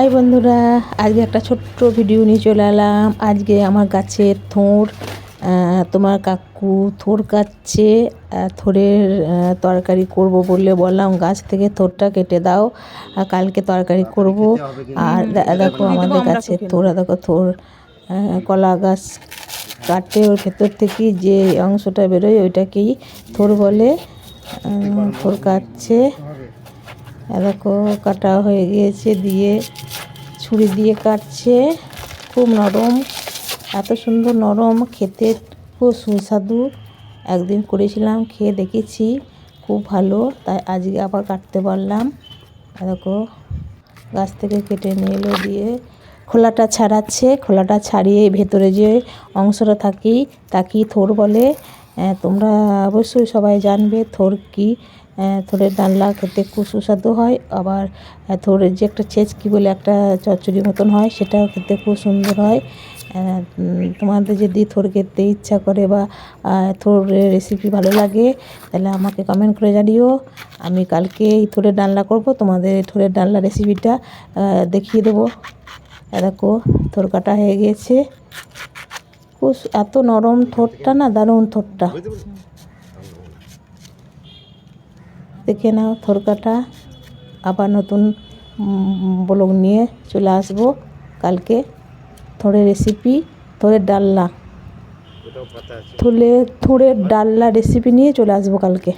High বন্ধুরা আজকে একটা ছোট্ট ভিডিও নিয়ে চলে এলাম। আজকে আমার গাছের থোর তোমার কাকু থোর কাটছে আহ, থোরের তরকারি করব বললে বললাম গাছ থেকে থোরটা কেটে দাও আর কালকে তরকারি করব। আর দেখো আমাদের গাছের থোর আর দেখো থোর কলা গাছ কাটে ওর ভেতর থেকে যে অংশটা বেরোয় ওইটাকেই থোর বলে থোর কাটছে। দেখো কাটা হয়ে গিয়েছে, দিয়ে ছুরি দিয়ে কাটছে। খুব নরম, এত সুন্দর নরম খেতে, খুব সুস্বাদু। একদিন করেছিলাম, খেয়ে দেখেছি, খুব ভালো। তাই আজকে আবার কাটতে পারলাম। দেখো গাছ থেকে কেটে নিয়ে এলো, দিয়ে খোলাটা ছাড়াচ্ছে। খোলাটা ছাড়িয়ে ভেতরে যে অংশটা থাকি, তাকে থোর বলে। তোমরা অবশ্যই সবাই জানবে থোর কি। থোরের ডালনা খেতে খুব সুস্বাদু হয়। আবার আহ, থোরের যে একটা ছেচকি বলে একটা চচ্চড়ি মতন হয় সেটাও খেতে খুব সুন্দর হয়। তোমাদের যদি থোর খেতে ইচ্ছা করে বা থোরের রেসিপি ভালো লাগে তাহলে আমাকে কমেন্ট করে জানিও। আমি কালকে এই থোরের ডালনা করব তোমাদের এই থোরের ডালনা রেসিপিটা দেখিয়ে দেবো। দেখো থোর কাটা হয়ে গিয়েছে খুব এত নরম থোটটা না, দারুণ থোটটা দেখে নাও থরকাটা, আবার নতুন ব্লগ নিয়ে চলে আসব কালকে। থোড়ের রেসিপি থোড়ের ডাল্লা থুলে থোড়ের ডালনা রেসিপি নিয়ে চলে আসব কালকে।